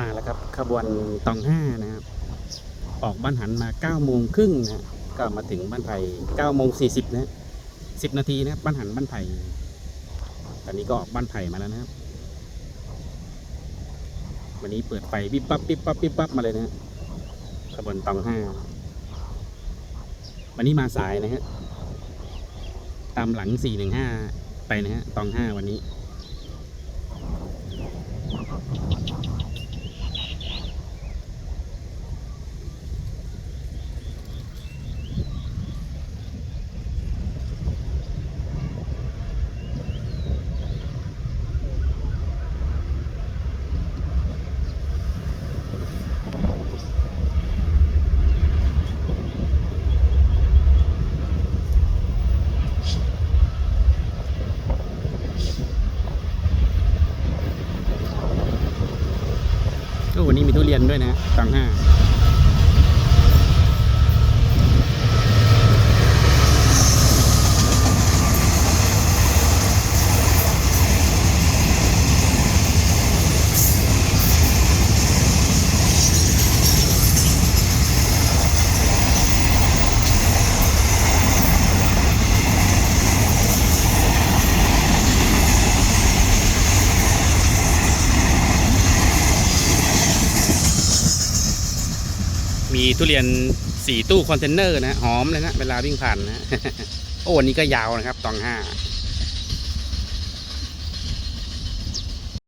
มาแล้วครับขบวนตองห้านะครับ ออกบ้านหันมา9ก้าโมงครึ่งนะก็มาถึงบ้านไผ่เก้าโมงสี่สิบนะสิบนาทีนะบ้านหันบ้านไผ่ตอนนี้ก็ออกบ้านไผ่มาแล้วนะครับ วันนี้เปิดไฟปิ๊บปั๊บปิ๊บปั๊บปิ๊บปั๊บมาเลยนะฮะขบวนตองห้าวันนี้มาสายนะฮะตามหลังสี่หนึ่งห้าไปนะฮะ ตองห้าวันนี้ วันนี้มีทุเรียนด้วยนะตังห้า มีทุเรียนสี่ตู้คอนเทนเนอร์นะหอมเลยนะเวลาวิ่งผ่านนะโอ้วันนี้ก็ยาวนะครับตองห้า